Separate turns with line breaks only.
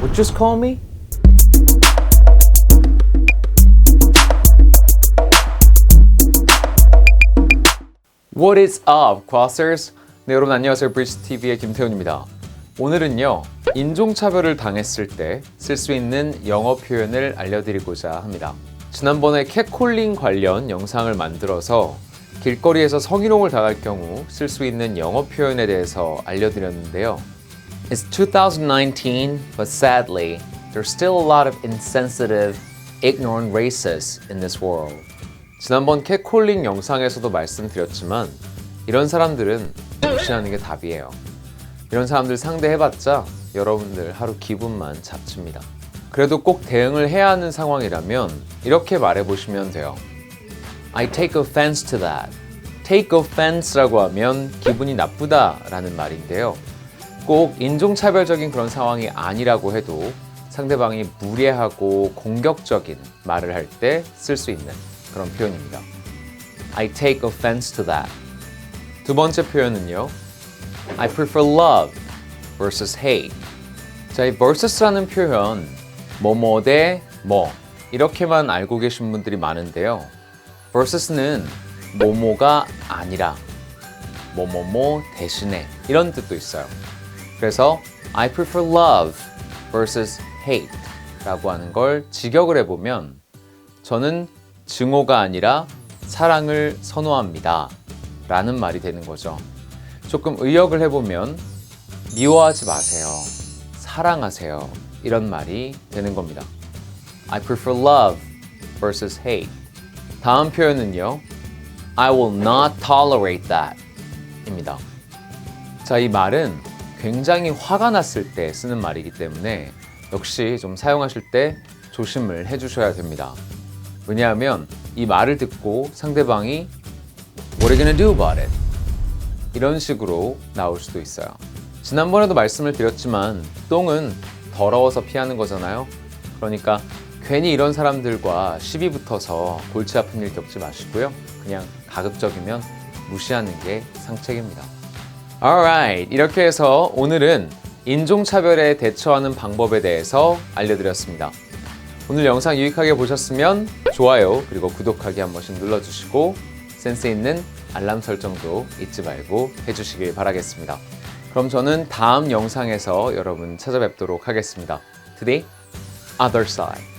Would just call me? What is up, Crossers? 네, 여러분 안녕하세요. 브리스 TV의 김태훈입니다. 오늘은요, 인종차별을 당했을 때 쓸 수 있는 영어 표현을 알려드리고자 합니다. 지난번에 캣콜링 관련 영상을 만들어서 길거리에서 성희롱을 당할 경우 쓸 수 있는 영어 표현에 대해서 알려드렸는데요. It's 2019, but sadly, there's still a lot of insensitive, ignorant racists in this world. 지난번 캣콜링 영상에서도 말씀드렸지만 이런 사람들은 무시하는 게 답이에요. 이런 사람들 상대해봤자 여러분들 하루 기분만 잡칩니다. 그래도 꼭 대응을 해야 하는 상황이라면 이렇게 말해보시면 돼요. I take offense to that. take offense라고 하면 기분이 나쁘다라는 말인데요. 꼭 인종차별적인 그런 상황이 아니라고 해도 상대방이 무례하고 공격적인 말을 할 때 쓸 수 있는 그런 표현입니다. I take offense to that. 두 번째 표현은요. I prefer love versus hate. 자, 이 versus라는 표현 뭐뭐 대 뭐 이렇게만 알고 계신 분들이 많은데요. versus는 뭐뭐가 아니라 뭐뭐뭐 대신에 이런 뜻도 있어요. 그래서 I prefer love versus hate 라고 하는 걸 직역을 해보면 저는 증오가 아니라 사랑을 선호합니다 라는 말이 되는 거죠. 조금 의역을 해보면 미워하지 마세요. 사랑하세요. 이런 말이 되는 겁니다. I prefer love versus hate. 다음 표현은요. I will not tolerate that 입니다. 자, 이 말은 굉장히 화가 났을 때 쓰는 말이기 때문에 역시 좀 사용하실 때 조심을 해주셔야 됩니다. 왜냐하면 이 말을 듣고 상대방이 What are you gonna do about it? 이런 식으로 나올 수도 있어요. 지난번에도 말씀을 드렸지만 똥은 더러워서 피하는 거잖아요. 그러니까 괜히 이런 사람들과 시비 붙어서 골치 아픈 일 겪지 마시고요. 그냥 가급적이면 무시하는 게 상책입니다. Alright. 이렇게 해서 오늘은 인종차별에 대처하는 방법에 대해서 알려드렸습니다. 오늘 영상 유익하게 보셨으면 좋아요 그리고 구독하기 한 번씩 눌러주시고 센스 있는 알람 설정도 잊지 말고 해주시길 바라겠습니다. 그럼 저는 다음 영상에서 여러분 찾아뵙도록 하겠습니다. Today, other side.